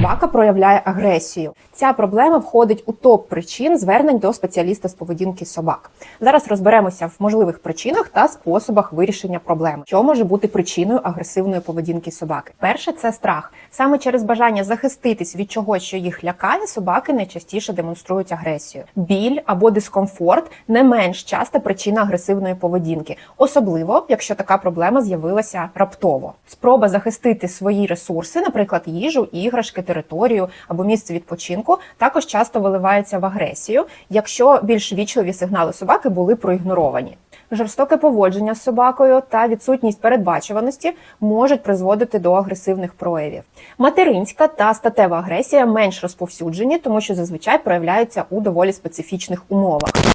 собака проявляє агресію. Ця проблема входить у топ причин звернень до спеціаліста з поведінки собак. Зараз розберемося в можливих причинах та способах вирішення проблеми, що може бути причиною агресивної поведінки собаки. Перше це страх. Саме через бажання захиститись від чогось, що їх лякає, собаки найчастіше демонструють агресію. Біль або дискомфорт не менш часта причина агресивної поведінки, особливо якщо така проблема з'явилася раптово. Спроба захистити свої ресурси, наприклад, їжу, іграшки, територію або місце відпочинку, також часто виливається в агресію, якщо більш вічливі сигнали собаки були проігноровані. Жорстоке поводження з собакою та відсутність передбачуваності можуть призводити до агресивних проявів. Материнська та статева агресія менш розповсюджені, тому що зазвичай проявляються у доволі специфічних умовах.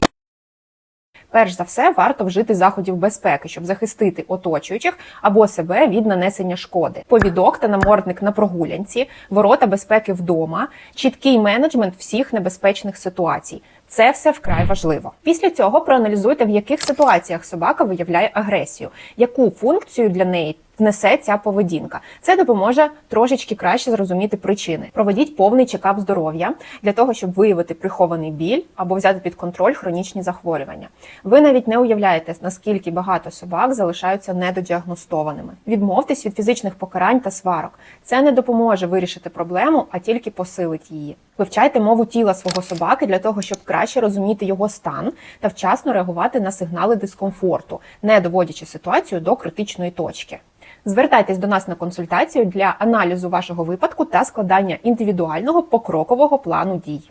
Перш за все, варто вжити заходів безпеки, щоб захистити оточуючих або себе від нанесення шкоди. Повідок та намордник на прогулянці, ворота безпеки вдома, чіткий менеджмент всіх небезпечних ситуацій. Це все вкрай важливо. Після цього проаналізуйте, в яких ситуаціях собака виявляє агресію, яку функцію для неї несе ця поведінка. Це допоможе трошечки краще зрозуміти причини. Проведіть повний чекап здоров'я для того, щоб виявити прихований біль або взяти під контроль хронічні захворювання. Ви навіть не уявляєте, наскільки багато собак залишаються недодіагностованими. Відмовтесь від фізичних покарань та сварок. Це не допоможе вирішити проблему, а тільки посилить її. Вивчайте мову тіла свого собаки для того, щоб краще розуміти його стан та вчасно реагувати на сигнали дискомфорту, не доводячи ситуацію до критичної точки. Звертайтесь до нас на консультацію для аналізу вашого випадку та складання індивідуального покрокового плану дій.